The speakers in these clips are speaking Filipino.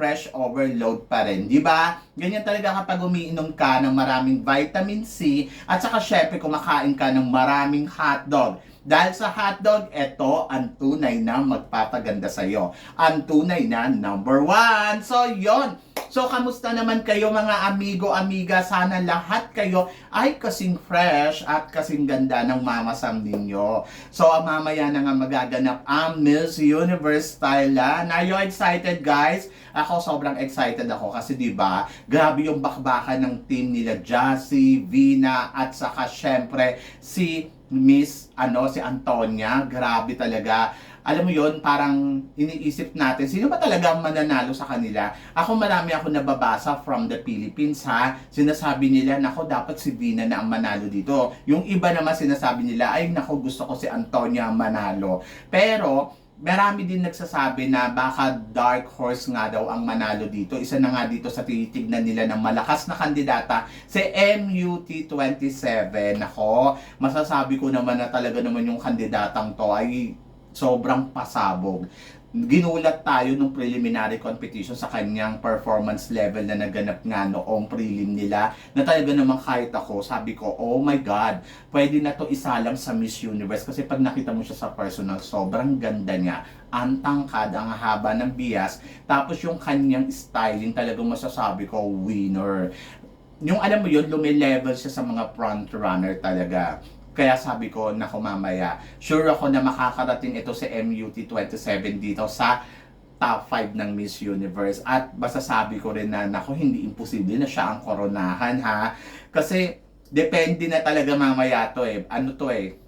fresh overload pa rin, di ba? Ganyan talaga kapag umiinom ka ng maraming vitamin C at saka syempre kumakain ka ng maraming hotdog. Dahil sa hotdog, ito ang tunay na magpapaganda sa'yo. Ang tunay na number one. So, yon. So, kamusta naman kayo mga amigo, amiga? Sana lahat kayo ay kasing fresh at kasing ganda ng mama Sam ninyo. So, mamaya na nga magaganap ang Miss Universe Thailand. Are you excited, guys? Ako sobrang excited ako kasi 'di ba? Grabe yung bakbakan ng team nila Jassy, Vina at saka syempre si Miss ano si Antonia. Grabe talaga. Alam mo yon parang iniisip natin, sino ba talaga ang mananalo sa kanila? Ako marami ako nababasa from the Philippines ha. Sinasabi nila, nako dapat si Vina na ang manalo dito. Yung iba naman sinasabi nila, ay nako gusto ko si Antonia ang manalo. Pero marami din nagsasabi na baka dark horse nga daw ang manalo dito. Isa na nga dito sa tinitignan nila ng malakas na kandidata, si MUT27. Nako, masasabi ko naman na talaga naman yung kandidatang to ay sobrang pasabog. Ginulat tayo nung preliminary competition sa kanyang performance level na naganap nga noong prelim nila na talaga naman kahit ako, sabi ko, oh my God, pwede na to isalang sa Miss Universe kasi pag nakita mo siya sa personal, sobrang ganda niya. Ang tangkad, ang haba ng bias, tapos yung kanyang styling talagang masasabi ko, winner. Yung alam mo yun, lumilevel siya sa mga front runner talaga. Kaya sabi ko, naku mamaya, sure ako na makakarating ito sa MUT27 dito sa top 5 ng Miss Universe. At masasabi ko rin na, naku, hindi imposible na siya ang koronahan ha. Kasi, depende na talaga mamaya to eh. Ano to eh,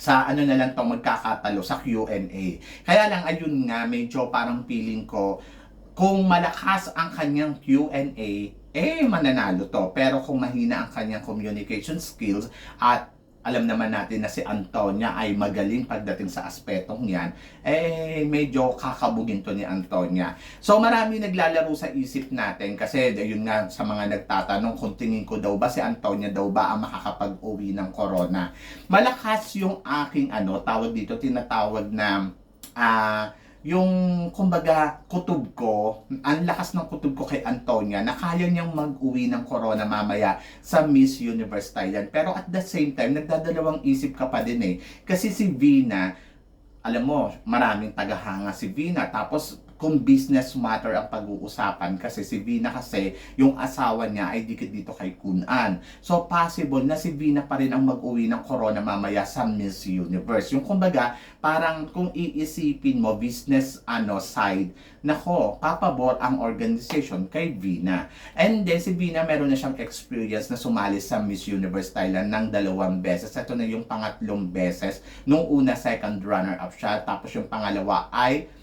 sa ano na lang to magkakatalo sa Q&A. Kaya lang ayun nga medyo parang feeling ko kung malakas ang kanyang Q&A eh mananalo to. Pero kung mahina ang kanyang communication skills at alam naman natin na si Antonia ay magaling pagdating sa aspetong yan, eh medyo kakabugin to ni Antonia. So marami naglalaro sa isip natin kasi yun nga sa mga nagtatanong kung tingin ko daw ba si Antonia daw ba ang makakapag-uwi ng corona. Malakas yung aking ano, tawag dito, tinatawag na ah yung kumbaga kutob ko, ang lakas ng kutob ko kay Antonia na kaya niyang mag-uwi ng corona mamaya sa Miss Universe Thailand. Pero at the same time, nagdadalawang isip ka pa din eh. Kasi si Vina, alam mo, maraming tagahanga si Vina. Tapos, kung business matter ang pag-uusapan kasi si Vina kasi yung asawa niya ay dikit dito kay Kunan. So possible na si Vina pa rin ang mag-uwi ng corona mamaya sa Miss Universe. Yung kumbaga, parang kung iisipin mo business ano side, nako, papabor ang organization kay Vina. And then si Vina meron na siyang experience na sumali sa Miss Universe Thailand ng dalawang beses. Ito na yung pangatlong beses. Nung una, second runner-up siya. Tapos yung pangalawa ay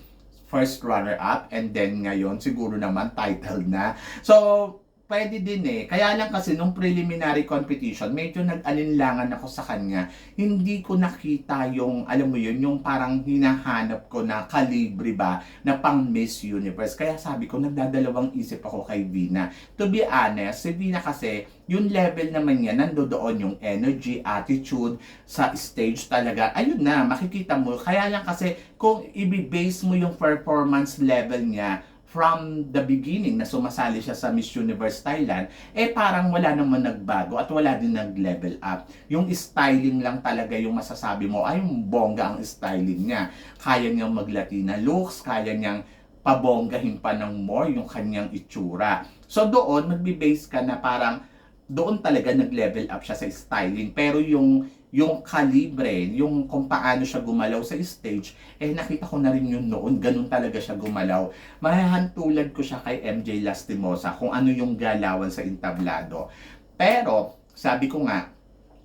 first runner-up and then ngayon siguro naman titled na. So, pwede din eh. Kaya lang kasi nung preliminary competition, medyo nag-alinlangan ako sa kanya. Hindi ko nakita yung, alam mo yun, yung parang hinahanap ko na kalibre ba na pang Miss Universe. Kaya sabi ko, nagdadalawang isip ako kay Vina. To be honest, si Vina kasi, yung level naman niya, nandoon yung energy, attitude, sa stage talaga. Ayun na, makikita mo. Kaya lang kasi, kung i-base mo yung performance level niya, from the beginning na sumasali siya sa Miss Universe Thailand, eh parang wala naman nagbago at wala din nag-level up. Yung styling lang talaga yung masasabi mo, ay bongga ang styling niya. Kaya niyang mag-Latina looks, kaya niyang pabonggahin pa ng more yung kanyang itsura. So doon, magbe-base ka na parang doon talaga nag-level up siya sa styling. Pero yung yung kalibre, yung kung paano siya gumalaw sa stage, eh nakita ko na rin yun noon, ganun talaga siya gumalaw. Mahahantulad ko siya kay MJ Lastimosa kung ano yung galawan sa entablado. Pero, sabi ko nga,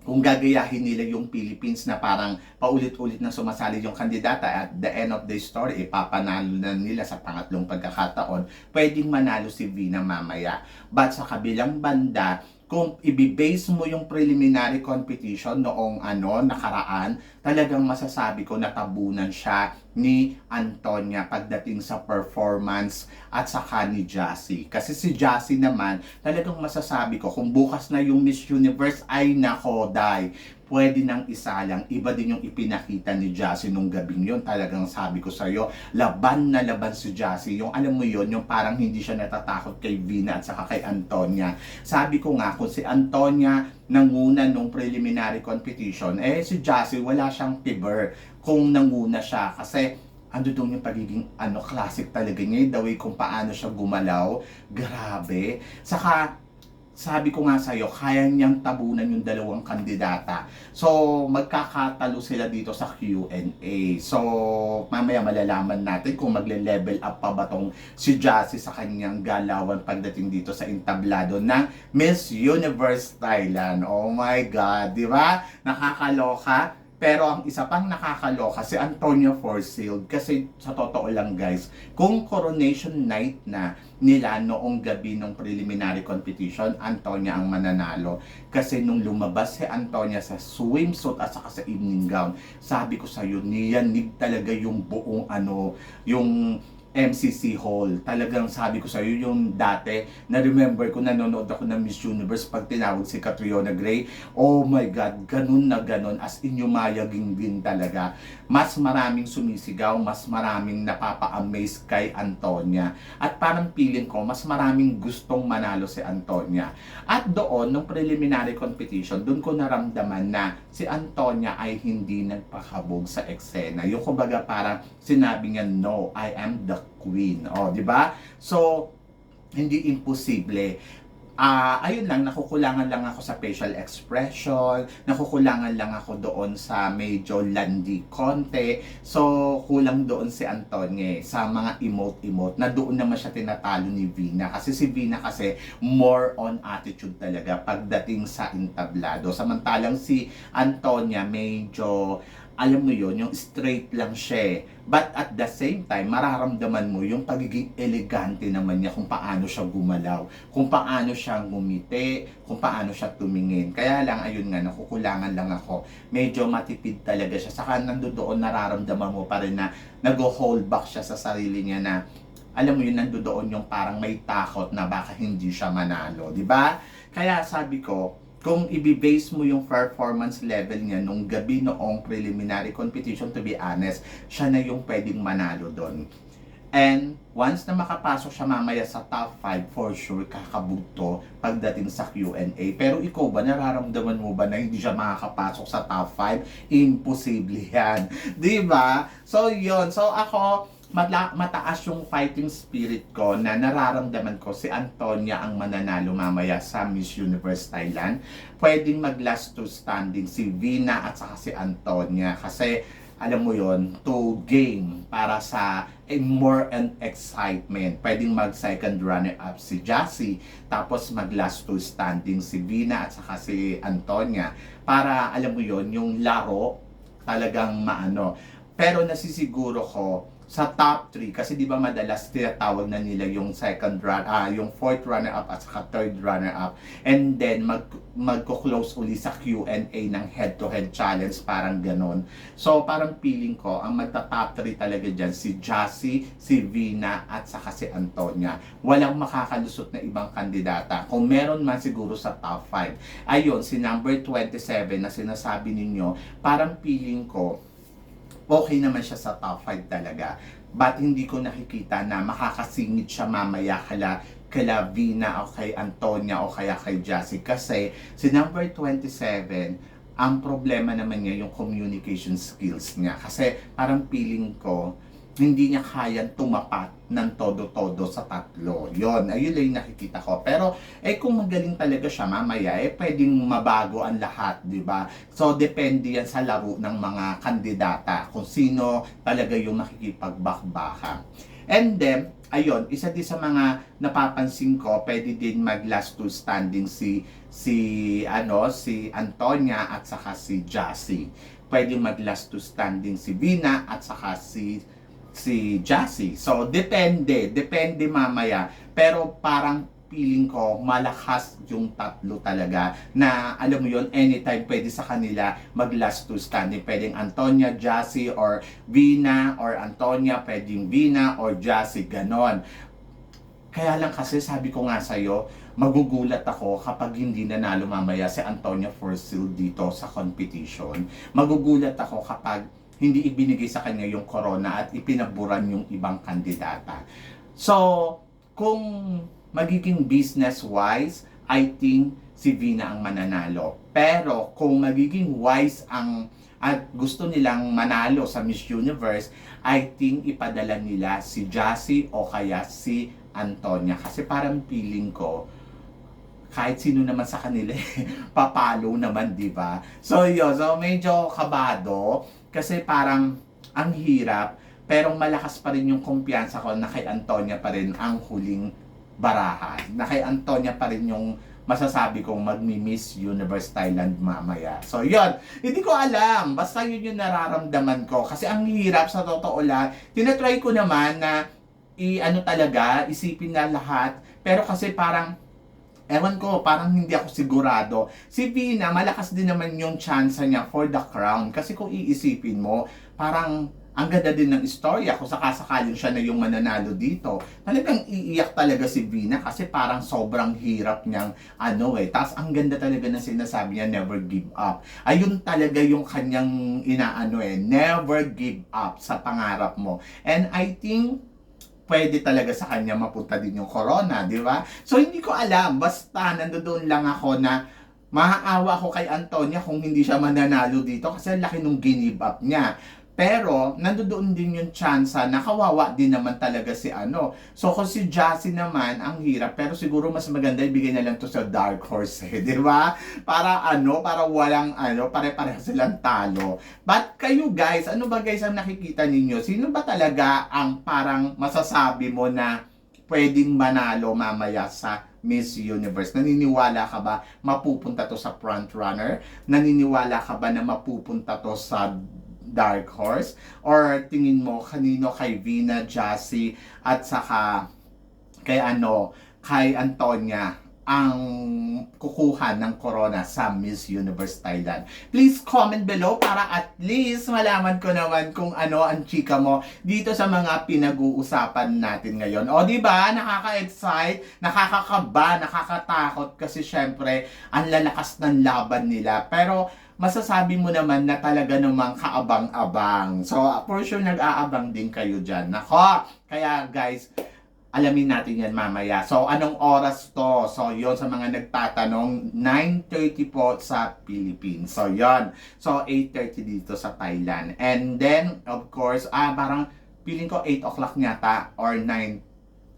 kung gagayahin nila yung Philippines na parang paulit-ulit na sumasali yung kandidata at the end of the story, ipapanalo na nila sa pangatlong pagkakataon, pwedeng manalo si Vina mamaya. But sa kabilang banda, kung ibibase mo yung preliminary competition noong ano, nakaraan, talagang masasabi ko natabunan siya ni Antonia pagdating sa performance at saka ni Jassy. Kasi si Jassy naman, talagang masasabi ko, kung bukas na yung Miss Universe, ay nako, dai, pwede nang isa lang. Iba din yung ipinakita ni Jassy nung gabing yun. Talagang sabi ko sa'yo, laban na laban si Jassy. Yung alam mo yun, yung parang hindi siya natatakot kay Vina at saka kay Antonia. Sabi ko nga, kung si Antonia nanguna nung preliminary competition, eh si Jassy wala siyang tiber kung nanguna siya. Kasi ando doon yung pagiging ano classic talaga niya, the way kung paano siya gumalaw, grabe. Saka sabi ko nga sa'yo, kaya niyang tabunan yung dalawang kandidata. So, magkakatalo sila dito sa Q&A. So, mamaya malalaman natin kung magle-level up pa ba tong si Jassy sa kanyang galawan pagdating dito sa entablado ng Miss Universe Thailand. Oh my God, di ba? Nakakaloka. Pero ang isa pang nakakaloka si Antonio Forsyth kasi sa totoo lang guys, kung coronation night na nila noong gabi ng preliminary competition, Antonia ang mananalo. Kasi nung lumabas si Antonia sa swimsuit at saka sa evening gown, sabi ko sa iyo, niyanig talaga yung buong ano, yung MCC Hall. Talagang sabi ko sa iyo yung dati, na-remember ko nanonood ako ng Miss Universe pag tinawag si Catriona Gray. Oh my God, ganun na ganun. As in yumayaging din talaga. Mas maraming sumisigaw, mas maraming napapa-amaze kay Antonia. At parang feeling ko, mas maraming gustong manalo si Antonia. At doon, nung preliminary competition, doon ko naramdaman na si Antonia ay hindi nagpakabog sa eksena. Yung kumbaga parang sinabi niya, no, I am the queen. O, di ba? So, hindi imposible. Ah, ayun lang, nakukulangan lang ako sa facial expression, nakukulangan lang ako doon sa medyo landi konti. So, kulang doon si Antonio sa mga emote-emote na doon naman siya tinatalo ni Vina. Kasi si Vina kasi more on attitude talaga pagdating sa entablado. Samantalang si Antonia medyo alam mo yon yung straight lang siya eh. But at the same time, mararamdaman mo yung pagiging elegante naman niya kung paano siya gumalaw, kung paano siya ngumiti, kung paano siya tumingin. Kaya lang, ayun nga, nakukulangan lang ako. Medyo matipid talaga siya. Saka nandoon nararamdaman mo pa rin na nag-hold back siya sa sarili niya na alam mo yun, nandoon yung parang may takot na baka hindi siya manalo, di ba? Kaya sabi ko, kung i-base mo yung performance level niya nung gabi noong preliminary competition, to be honest, siya na yung pwedeng manalo doon. And once na makapasok siya mamaya sa top 5, for sure, kakabugto pagdating sa Q&A. Pero ikaw ba, nararamdaman mo ba na hindi siya makakapasok sa top 5? Imposible yan. Ba? So, yon So, ako, mata- mataas yung fighting spirit ko na nararamdaman ko si Antonia ang mananalo mamaya sa Miss Universe Thailand. Pwedeng mag last to standing si Vina at saka si Antonia kasi alam mo yon to game para sa a more and excitement. Pwedeng mag second runner up si Jassy tapos mag last to standing si Vina at saka si Antonia para alam mo yon yung laro talagang maano. Pero nasisiguro ko sa top 3 kasi di ba madalas tinatawag na nila yung second run ah yung fourth runner up at saka third runner up and then mag magko-close uli sa Q&A ng head to head challenge parang ganon. So parang feeling ko ang magta top 3 talaga diyan si Jassy si Vina at saka si Antonia. Walang makakalusot na ibang kandidata. Kung meron man siguro sa top 5 ayun si number 27 na sinasabi ninyo parang feeling ko okay naman siya sa top 5 talaga. But hindi ko nakikita na makakasingit siya mamaya kala kala Vina o kay Antonia o kaya kay Jassy. Kasi si number 27, ang problema naman niya yung communication skills niya. Kasi parang feeling ko, hindi niya kayang tumapat ng todo-todo sa tatlo. Yon, ayun lang yung nakikita ko. Pero, eh kung magaling talaga siya mamaya, eh pwedeng mabago ang lahat, di ba? So, depende yan sa laro ng mga kandidata, kung sino talaga yung makikipagbakbaka. And then, ayun, isa din sa mga napapansin ko, pwede din mag last two standing si si ano si Antonia at saka si Jassy. Pwede mag last two standing si Vina at saka si si Jassy. So depende, depende mamaya. Pero parang feeling ko malakas yung tatlo talaga na alam mo yon anytime pwede sa kanila mag last two standing pwedeng Antonia, Jassy or Vina or Antonia pwedeng Vina or Jassy ganon kaya lang kasi sabi ko nga sa'yo, magugulat ako kapag hindi nanalo mamaya si Antonia Forsil dito sa competition. Magugulat ako kapag hindi ibinigay sa kanya yung corona at ipinaburan yung ibang kandidata. So, kung magiging business-wise, I think si Vina ang mananalo. Pero kung magiging wise ang at gusto nilang manalo sa Miss Universe, I think ipadala nila si Jassy o kaya si Antonia. Kasi parang feeling ko, kahit sino naman sa kanila, papalo naman, di ba? So, yun. So, medyo kabado. Kasi parang ang hirap. Pero malakas pa rin yung kumpiyansa ko na kay Antonia pa rin ang huling barahan. Na kay Antonia pa rin yung masasabi kong magmi-Miss Universe Thailand mamaya. So, yun. Hindi ko alam. Basta yun yung nararamdaman ko. Kasi ang hirap sa totoo lang. Tinatry ko naman na i-ano talaga, isipin na lahat. Pero kasi parang Ewan ko, parang hindi ako sigurado. Si Vina, malakas din naman yung chance niya for the crown. Kasi kung iisipin mo, parang ang ganda din ng istorya kung sakasakaling siya na yung mananalo dito. Talagang iiyak talaga si Vina kasi parang sobrang hirap niyang ano eh. Tapos ang ganda talaga ng sinasabi niya, never give up. Ayun talaga yung kanyang inaano eh, never give up sa pangarap mo. And I think pwede talaga sa kanya mapunta din yung corona, di ba? So hindi ko alam, basta nandoon lang ako na maaawa ako kay Antonia kung hindi siya mananalo dito kasi ang laki nung give up niya. Pero, nandoon din yung chance na kawawa din naman talaga si ano. So, kung si Jassy naman, ang hirap. Pero siguro mas maganda ibigay na lang to sa Dark Horse eh, di ba? Para ano, para walang ano, pare-pareho silang talo. But kayo guys, ano ba guys ang nakikita ninyo? Sino ba talaga ang parang masasabi mo na pwedeng manalo mamaya sa Miss Universe? Naniniwala ka ba mapupunta to sa front runner? Naniniwala ka ba na mapupunta to sa Dark Horse? Or tingin mo kanino kay Vina, Jassy at saka kay ano, kay Antonia ang kukuha ng corona sa Miss Universe Thailand. Please comment below para at least malaman ko naman kung ano ang chika mo dito sa mga pinag-uusapan natin ngayon. O di ba? Nakaka-excite, nakakakaba, nakakatakot kasi syempre ang lalakas ng laban nila. Pero masasabi mo naman na talaga namang kaabang-abang. So, for sure, nag-aabang din kayo dyan. Nako! Kaya, guys, alamin natin yan mamaya. So, anong oras to? So, yon sa mga nagtatanong, 9.30 po sa Philippines. So, yon So, 8.30 dito sa Thailand. And then, of course, ah, parang feeling ko 8 o'clock yata or 9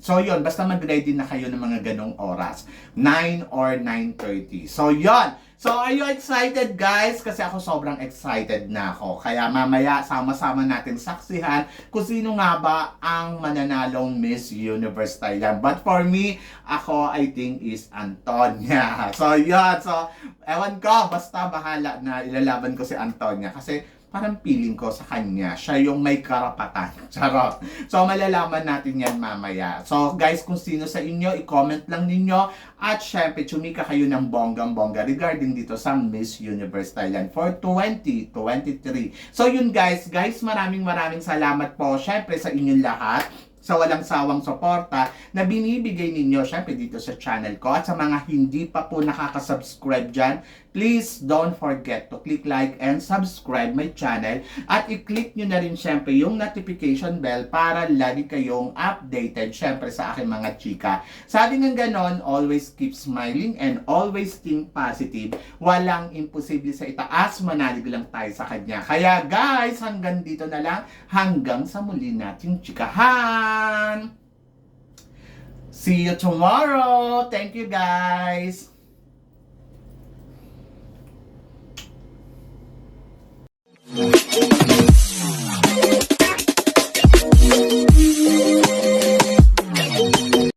So yon basta mag-ready na kayo ng mga ganong oras. 9 or 9.30. So yon So are you excited guys? Kasi ako sobrang excited na ako. Kaya mamaya sama-sama natin saksihan kung sino nga ba ang mananalong Miss Universe Thailand. But for me, ako I think is Antonia. So yon So ewan ko, basta bahala na ilalaban ko si Antonia. Kasi parang feeling ko sa kanya, siya yung may karapatan. Charot. So, malalaman natin yan mamaya. So, guys, kung sino sa inyo, i-comment lang ninyo. At syempre, chumika kayo ng bonggang-bongga regarding dito sa Miss Universe Thailand for 2023. So, yun guys. Guys, maraming maraming salamat po. Syempre, sa inyong lahat sa walang sawang suporta na binibigay ninyo syempre dito sa channel ko at sa mga hindi pa po nakaka-subscribe dyan please don't forget to click like and subscribe my channel. At i-click nyo na rin syempre yung notification bell para lagi kayong updated syempre sa aking mga chika. Sabi ng ganon always keep smiling and always think positive. Walang imposible sa itaas manalig lang tayo sa kanya. Kaya guys hanggang dito na lang. Hanggang sa muli nating chikahan. See you tomorrow. Thank you guys.